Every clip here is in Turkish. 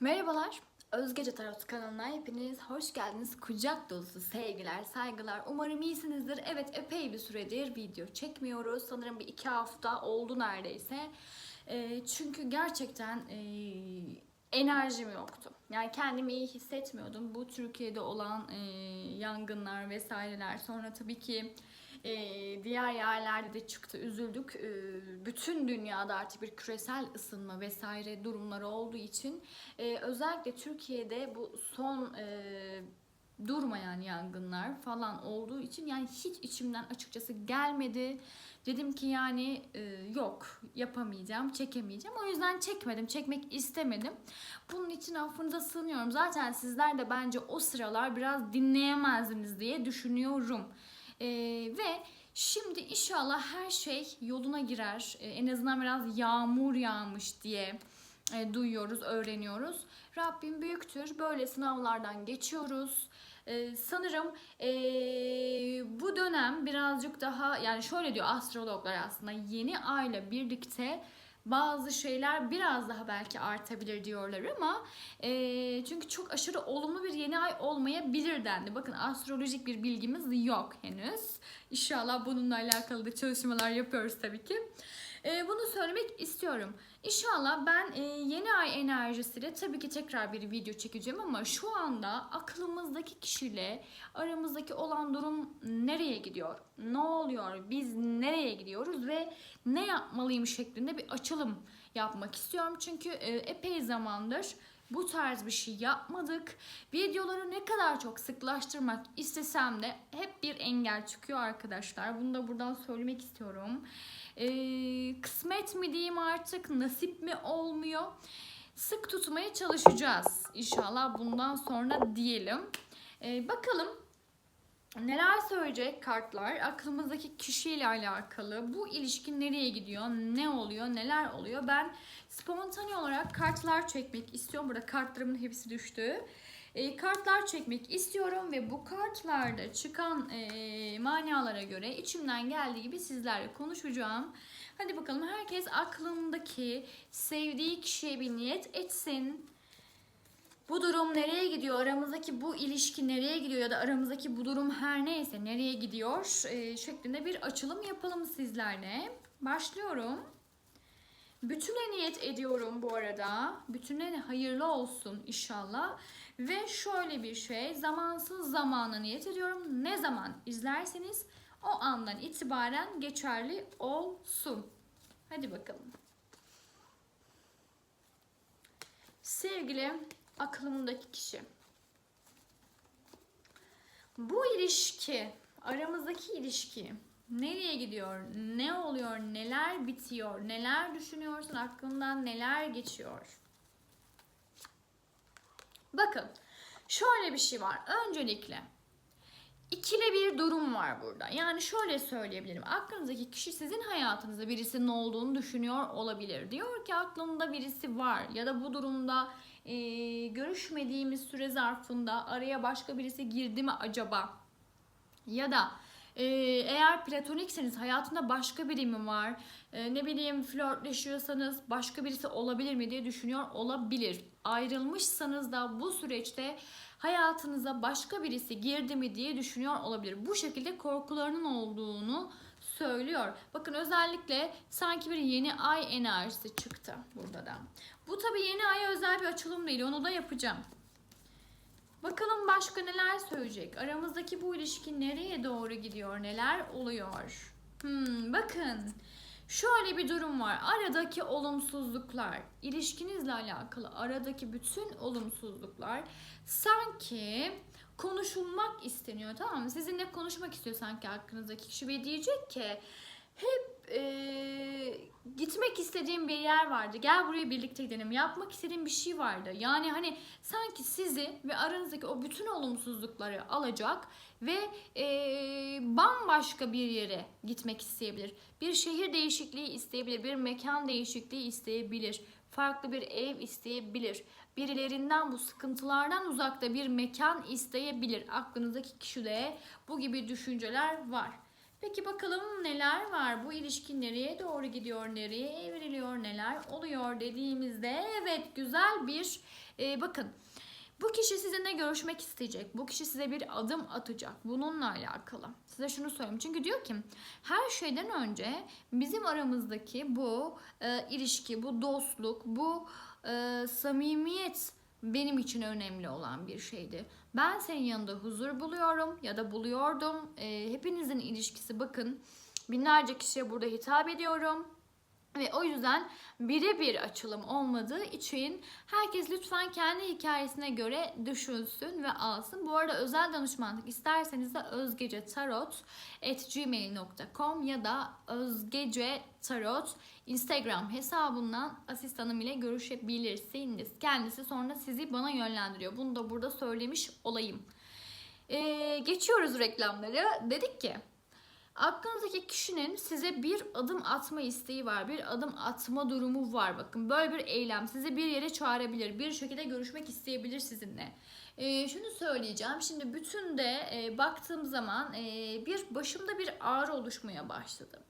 Merhabalar, Özgece Tarot kanalına hepiniz hoş geldiniz. Kucak dolusu sevgiler, saygılar. Umarım iyisinizdir. Evet, epey bir süredir video çekmiyoruz. Sanırım bir iki hafta oldu neredeyse. Ee, çünkü gerçekten e, enerjim yoktu. Yani kendimi iyi hissetmiyordum. Bu Türkiye'de olan e, yangınlar vesaireler. Sonra tabii ki ee, diğer yerlerde de çıktı üzüldük. Ee, bütün dünyada artık bir küresel ısınma vesaire durumları olduğu için e, özellikle Türkiye'de bu son e, durmayan yangınlar falan olduğu için yani hiç içimden açıkçası gelmedi. Dedim ki yani e, yok yapamayacağım, çekemeyeceğim. O yüzden çekmedim, çekmek istemedim. Bunun için affınıza sığınıyorum. Zaten sizler de bence o sıralar biraz dinleyemezdiniz diye düşünüyorum. Ee, ve şimdi inşallah her şey yoluna girer. Ee, en azından biraz yağmur yağmış diye e, duyuyoruz, öğreniyoruz. Rabbim büyüktür. Böyle sınavlardan geçiyoruz. Ee, sanırım e, bu dönem birazcık daha yani şöyle diyor astrologlar aslında yeni ayla birlikte bazı şeyler biraz daha belki artabilir diyorlar ama e, çünkü çok aşırı olumlu bir yeni ay olmayabilir dendi. Bakın astrolojik bir bilgimiz yok henüz. İnşallah bununla alakalı da çalışmalar yapıyoruz tabii ki. E, bunu söylemek istiyorum. İnşallah ben e, yeni ay enerjisiyle tabii ki tekrar bir video çekeceğim ama şu anda aklımızdaki kişiyle aramızdaki olan durum nereye gidiyor? Ne oluyor? Biz nereye gidiyoruz ve ne yapmalıyım şeklinde bir açılım yapmak istiyorum. Çünkü e, epey zamandır bu tarz bir şey yapmadık. Videoları ne kadar çok sıklaştırmak istesem de hep bir engel çıkıyor arkadaşlar. Bunu da buradan söylemek istiyorum. Ee, kısmet mi diyeyim artık nasip mi olmuyor. Sık tutmaya çalışacağız inşallah bundan sonra diyelim. Ee, bakalım neler söyleyecek kartlar? Aklımızdaki kişiyle alakalı. Bu ilişki nereye gidiyor? Ne oluyor? Neler oluyor? Ben spontane olarak kartlar çekmek istiyorum. Burada kartlarımın hepsi düştü. E, kartlar çekmek istiyorum ve bu kartlarda çıkan e, manalara göre içimden geldiği gibi sizlerle konuşacağım. Hadi bakalım herkes aklındaki sevdiği kişiye bir niyet etsin. Bu durum nereye gidiyor? Aramızdaki bu ilişki nereye gidiyor ya da aramızdaki bu durum her neyse nereye gidiyor e, şeklinde bir açılım yapalım sizlerle. Başlıyorum. Bütüne niyet ediyorum bu arada. Bütüne hayırlı olsun inşallah. Ve şöyle bir şey zamansız zamana niyet ediyorum. Ne zaman izlerseniz o andan itibaren geçerli olsun. Hadi bakalım. Sevgili aklımdaki kişi. Bu ilişki, aramızdaki ilişki nereye gidiyor? Ne oluyor? Neler bitiyor? Neler düşünüyorsun? Aklından neler geçiyor? Bakın şöyle bir şey var. Öncelikle ikili bir durum var burada. Yani şöyle söyleyebilirim. Aklınızdaki kişi sizin hayatınızda birisinin olduğunu düşünüyor olabilir. Diyor ki aklımda birisi var ya da bu durumda e, görüşmediğimiz süre zarfında araya başka birisi girdi mi acaba? Ya da ee, eğer platonikseniz hayatında başka biri mi var? Ee, ne bileyim flörtleşiyorsanız başka birisi olabilir mi diye düşünüyor olabilir. Ayrılmışsanız da bu süreçte hayatınıza başka birisi girdi mi diye düşünüyor olabilir. Bu şekilde korkularının olduğunu söylüyor. Bakın özellikle sanki bir yeni ay enerjisi çıktı burada da. Bu tabi yeni aya özel bir açılım değil. Onu da yapacağım. Bakalım başka neler söyleyecek? Aramızdaki bu ilişki nereye doğru gidiyor? Neler oluyor? Hmm, bakın. Şöyle bir durum var. Aradaki olumsuzluklar, ilişkinizle alakalı aradaki bütün olumsuzluklar sanki konuşulmak isteniyor tamam mı? Sizinle konuşmak istiyor sanki hakkınızdaki kişi ve diyecek ki hep e, gitmek istediğim bir yer vardı. Gel buraya birlikte gidelim. Yapmak istediğim bir şey vardı. Yani hani sanki sizi ve aranızdaki o bütün olumsuzlukları alacak ve e, bambaşka bir yere gitmek isteyebilir. Bir şehir değişikliği isteyebilir. Bir mekan değişikliği isteyebilir. Farklı bir ev isteyebilir. Birilerinden bu sıkıntılardan uzakta bir mekan isteyebilir. Aklınızdaki kişide bu gibi düşünceler var. Peki bakalım neler var? Bu ilişki nereye doğru gidiyor? Nereye evriliyor? Neler oluyor dediğimizde evet güzel bir e, bakın bu kişi sizinle görüşmek isteyecek. Bu kişi size bir adım atacak. Bununla alakalı. Size şunu söyleyeyim. Çünkü diyor ki her şeyden önce bizim aramızdaki bu e, ilişki, bu dostluk, bu e, samimiyet benim için önemli olan bir şeydi. Ben senin yanında huzur buluyorum ya da buluyordum. E, hepinizin ilişkisi bakın binlerce kişiye burada hitap ediyorum. Ve o yüzden birebir açılım olmadığı için herkes lütfen kendi hikayesine göre düşünsün ve alsın. Bu arada özel danışmanlık isterseniz de özgecetarot.gmail.com ya da özgecetarot Instagram hesabından asistanım ile görüşebilirsiniz. Kendisi sonra sizi bana yönlendiriyor. Bunu da burada söylemiş olayım. Ee, geçiyoruz reklamları. Dedik ki Aklınızdaki kişinin size bir adım atma isteği var. Bir adım atma durumu var. Bakın böyle bir eylem sizi bir yere çağırabilir. Bir şekilde görüşmek isteyebilir sizinle. Ee, şunu söyleyeceğim. Şimdi bütün de e, baktığım zaman e, bir başımda bir ağrı oluşmaya başladı.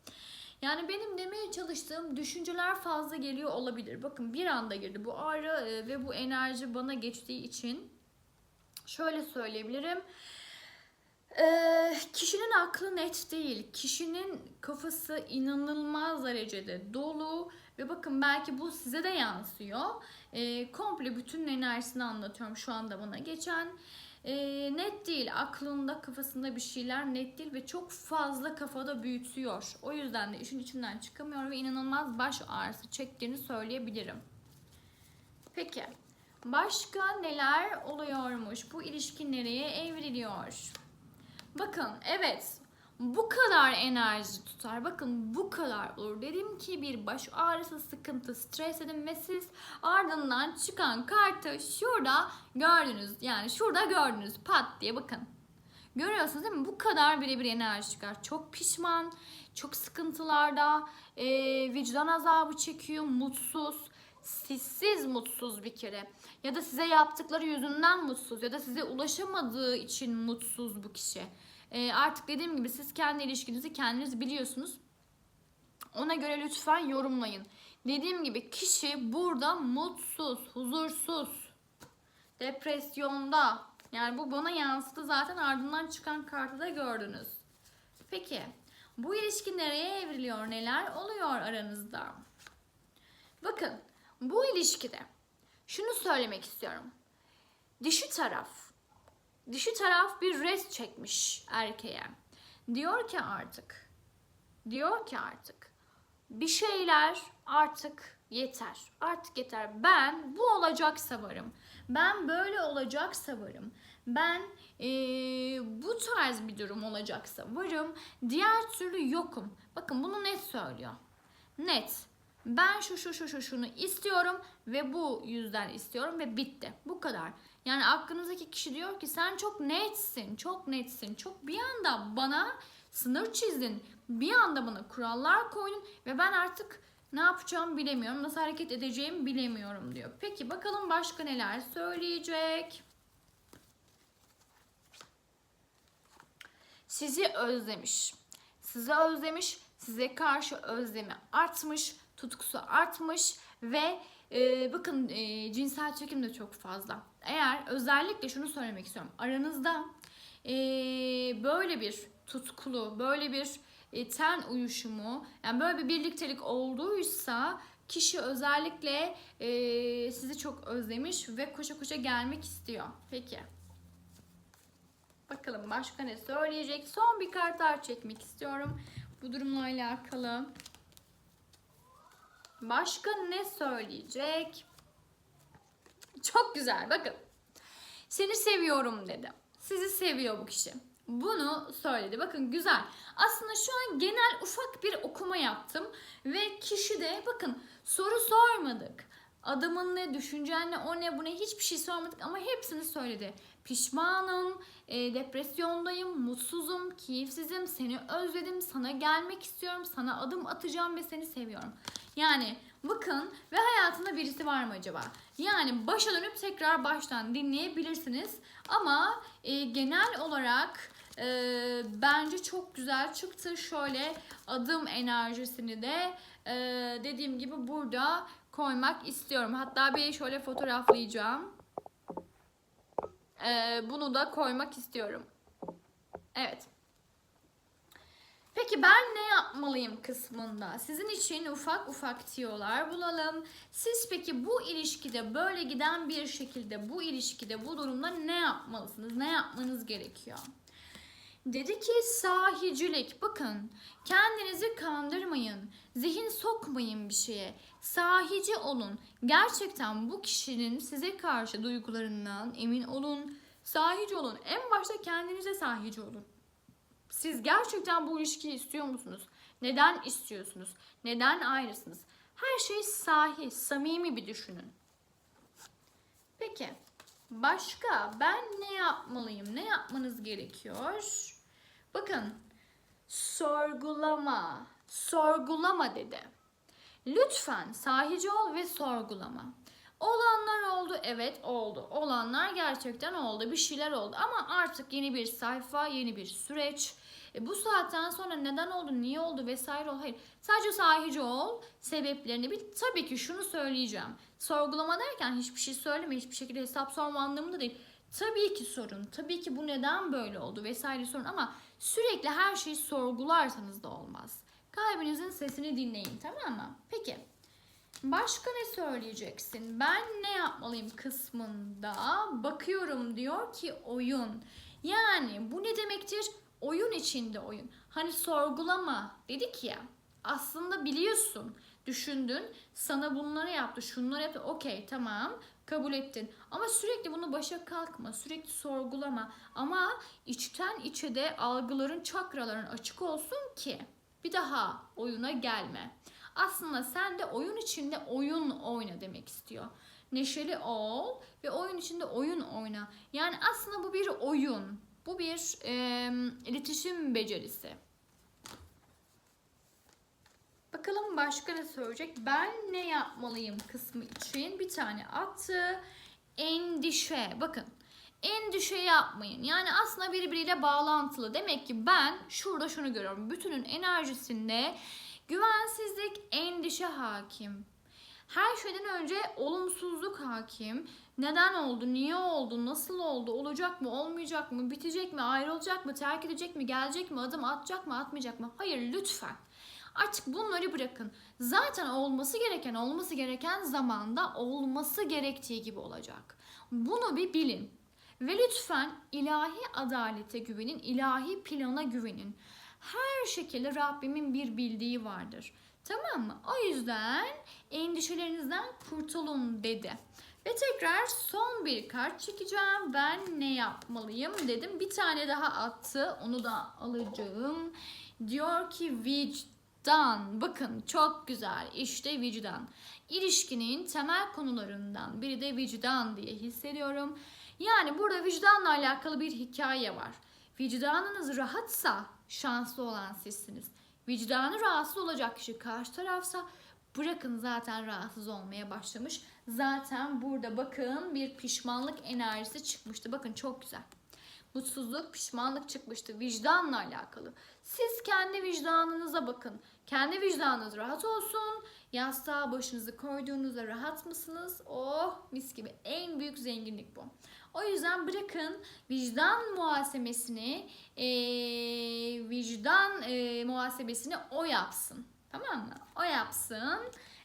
Yani benim demeye çalıştığım düşünceler fazla geliyor olabilir. Bakın bir anda girdi bu ağrı e, ve bu enerji bana geçtiği için şöyle söyleyebilirim. Ee, kişinin aklı net değil. Kişinin kafası inanılmaz derecede dolu ve bakın belki bu size de yansıyor. Ee, komple bütün enerjisini anlatıyorum şu anda bana geçen. Ee, net değil. Aklında, kafasında bir şeyler net değil ve çok fazla kafada büyütüyor. O yüzden de işin içinden çıkamıyor ve inanılmaz baş ağrısı çektiğini söyleyebilirim. Peki. Başka neler oluyormuş? Bu ilişki nereye evriliyor? Bakın evet bu kadar enerji tutar. Bakın bu kadar olur. Dedim ki bir baş ağrısı, sıkıntı, stres edin ve siz ardından çıkan kartı şurada gördünüz. Yani şurada gördünüz pat diye bakın. Görüyorsunuz değil mi? Bu kadar birebir enerji çıkar. Çok pişman, çok sıkıntılarda, e, vicdan azabı çekiyor, mutsuz, sizsiz mutsuz bir kere. Ya da size yaptıkları yüzünden mutsuz ya da size ulaşamadığı için mutsuz bu kişi. E, artık dediğim gibi siz kendi ilişkinizi kendiniz biliyorsunuz. Ona göre lütfen yorumlayın. Dediğim gibi kişi burada mutsuz, huzursuz, depresyonda. Yani bu bana yansıdı zaten ardından çıkan kartı da gördünüz. Peki bu ilişki nereye evriliyor? Neler oluyor aranızda? Bakın bu ilişkide şunu söylemek istiyorum. Dişi taraf dişi taraf bir rest çekmiş erkeğe. Diyor ki artık diyor ki artık bir şeyler artık yeter. Artık yeter. Ben bu olacaksa varım. Ben böyle olacaksa varım. Ben ee, bu tarz bir durum olacaksa varım. Diğer türlü yokum. Bakın bunu net söylüyor. Net. Ben şu şu şu şu şunu istiyorum ve bu yüzden istiyorum ve bitti. Bu kadar. Yani aklınızdaki kişi diyor ki sen çok netsin, çok netsin. Çok bir anda bana sınır çizdin. Bir anda bana kurallar koydun ve ben artık ne yapacağımı bilemiyorum. Nasıl hareket edeceğimi bilemiyorum diyor. Peki bakalım başka neler söyleyecek. Sizi özlemiş. Sizi özlemiş. Size karşı özlemi artmış. Tutkusu artmış ve e, bakın e, cinsel çekim de çok fazla. Eğer özellikle şunu söylemek istiyorum. Aranızda e, böyle bir tutkulu, böyle bir e, ten uyuşumu, yani böyle bir birliktelik olduysa kişi özellikle e, sizi çok özlemiş ve koşa koşa gelmek istiyor. Peki. Bakalım başka ne söyleyecek? Son bir kartlar çekmek istiyorum. Bu durumla alakalı. Başka ne söyleyecek? Çok güzel bakın. Seni seviyorum dedi. Sizi seviyor bu kişi. Bunu söyledi. Bakın güzel. Aslında şu an genel ufak bir okuma yaptım. Ve kişi de bakın soru sormadık. Adamın ne, düşüncen ne, o ne, bu ne hiçbir şey sormadık ama hepsini söyledi. Pişmanım, e, depresyondayım, mutsuzum, keyifsizim, seni özledim, sana gelmek istiyorum, sana adım atacağım ve seni seviyorum. Yani bakın ve hayatında birisi var mı acaba? Yani başa dönüp tekrar baştan dinleyebilirsiniz. Ama e, genel olarak Ee, bence çok güzel çıktı. Şöyle adım enerjisini de e, dediğim gibi burada koymak istiyorum. Hatta bir şöyle fotoğraflayacağım. Ee, bunu da koymak istiyorum. Evet. Peki ben ne yapmalıyım kısmında? Sizin için ufak ufak tiyolar bulalım. Siz peki bu ilişkide böyle giden bir şekilde bu ilişkide bu durumda ne yapmalısınız? Ne yapmanız gerekiyor? Dedi ki sahicilik. Bakın kendinizi kandırmayın. Zihin sokmayın bir şeye. Sahici olun. Gerçekten bu kişinin size karşı duygularından emin olun. Sahici olun. En başta kendinize sahici olun. Siz gerçekten bu ilişkiyi istiyor musunuz? Neden istiyorsunuz? Neden ayrısınız? Her şey sahi, samimi bir düşünün. Peki, başka ben ne yapmalıyım? Ne yapmanız gerekiyor? Bakın, sorgulama, sorgulama dedi. Lütfen sahici ol ve sorgulama. Olanlar oldu, evet oldu. Olanlar gerçekten oldu, bir şeyler oldu. Ama artık yeni bir sayfa, yeni bir süreç. E bu saatten sonra neden oldu, niye oldu vesaire ol. Hayır. Sadece sahici ol, sebeplerini bil. Tabii ki şunu söyleyeceğim. Sorgulama derken hiçbir şey söyleme, hiçbir şekilde hesap sorma anlamında değil. Tabii ki sorun. Tabii ki bu neden böyle oldu vesaire sorun ama sürekli her şeyi sorgularsanız da olmaz. Kalbinizin sesini dinleyin tamam mı? Peki. Başka ne söyleyeceksin? Ben ne yapmalıyım kısmında bakıyorum diyor ki oyun. Yani bu ne demektir? Oyun içinde oyun. Hani sorgulama dedik ya. Aslında biliyorsun, düşündün, sana bunları yaptı, şunları yaptı. Okey tamam kabul ettin. Ama sürekli bunu başa kalkma, sürekli sorgulama. Ama içten içe de algıların, çakraların açık olsun ki bir daha oyuna gelme. Aslında sen de oyun içinde oyun oyna demek istiyor. Neşeli ol ve oyun içinde oyun oyna. Yani aslında bu bir oyun. Bu bir e, iletişim becerisi. Bakalım başka ne söyleyecek? Ben ne yapmalıyım kısmı için bir tane attı. Endişe. Bakın endişe yapmayın. Yani aslında birbiriyle bağlantılı. Demek ki ben şurada şunu görüyorum. Bütünün enerjisinde güvensizlik, endişe hakim. Her şeyden önce olumsuzluk hakim. Neden oldu? Niye oldu? Nasıl oldu? Olacak mı? Olmayacak mı? Bitecek mi? Ayrılacak mı? Terk edecek mi? Gelecek mi? Adım atacak mı? Atmayacak mı? Hayır lütfen. Artık bunları bırakın. Zaten olması gereken olması gereken zamanda olması gerektiği gibi olacak. Bunu bir bilin. Ve lütfen ilahi adalete güvenin, ilahi plana güvenin. Her şekilde Rabbimin bir bildiği vardır. Tamam mı? O yüzden endişelerinizden kurtulun dedi. Ve tekrar son bir kart çekeceğim. Ben ne yapmalıyım dedim. Bir tane daha attı. Onu da alacağım. Diyor ki vicdan. Bakın çok güzel. İşte vicdan. İlişkinin temel konularından biri de vicdan diye hissediyorum. Yani burada vicdanla alakalı bir hikaye var. Vicdanınız rahatsa şanslı olan sizsiniz. Vicdanı rahatsız olacak kişi karşı tarafsa bırakın zaten rahatsız olmaya başlamış. Zaten burada bakın bir pişmanlık enerjisi çıkmıştı. Bakın çok güzel. Mutsuzluk, pişmanlık çıkmıştı. Vicdanla alakalı. Siz kendi vicdanınıza bakın. Kendi vicdanınız rahat olsun. Yastığa başınızı koyduğunuzda rahat mısınız? Oh mis gibi. En büyük zenginlik bu. O yüzden bırakın vicdan muhasebesini, e, vicdan e, muhasebesini o yapsın. Tamam mı? O yapsın.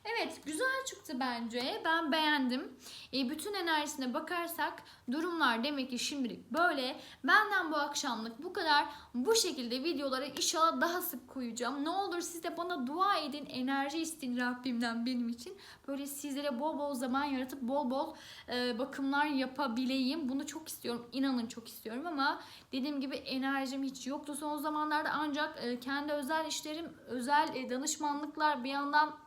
Evet güzel çıktı bence. Ben beğendim. E, bütün enerjisine bakarsak durumlar demek ki şimdilik böyle. Benden bu akşamlık bu kadar. Bu şekilde videoları inşallah daha sık koyacağım. Ne olur siz de bana dua edin. Enerji isteyin Rabbimden benim için. Böyle sizlere bol bol zaman yaratıp bol bol e, bakımlar yapabileyim. Bunu çok istiyorum. İnanın çok istiyorum ama dediğim gibi enerjim hiç yoktu son zamanlarda. Ancak e, kendi özel işlerim, özel e, danışmanlıklar bir yandan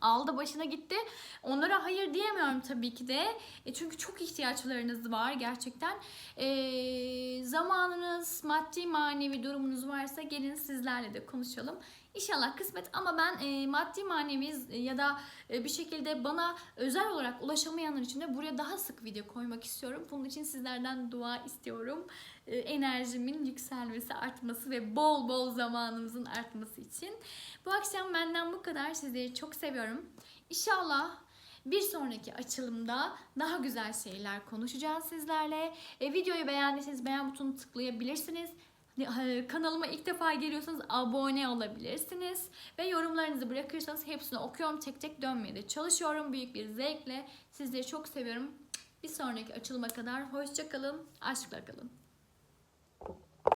aldı başına gitti. Onlara hayır diyemiyorum tabii ki de. E çünkü çok ihtiyaçlarınız var gerçekten. E, zamanınız, maddi manevi durumunuz varsa gelin sizlerle de konuşalım. İnşallah kısmet ama ben e, maddi manevi e, ya da e, bir şekilde bana özel olarak ulaşamayanlar için de buraya daha sık video koymak istiyorum. Bunun için sizlerden dua istiyorum. E, enerjimin yükselmesi, artması ve bol bol zamanımızın artması için. Bu akşam benden bu kadar. Sizleri çok seviyorum. İnşallah bir sonraki açılımda daha güzel şeyler konuşacağız sizlerle. E, videoyu beğendiyseniz beğen butonunu tıklayabilirsiniz. Kanalıma ilk defa geliyorsanız abone olabilirsiniz. Ve yorumlarınızı bırakırsanız hepsini okuyorum. Tek tek dönmeye de çalışıyorum. Büyük bir zevkle. Sizleri çok seviyorum. Bir sonraki açılıma kadar hoşça kalın. Aşkla kalın.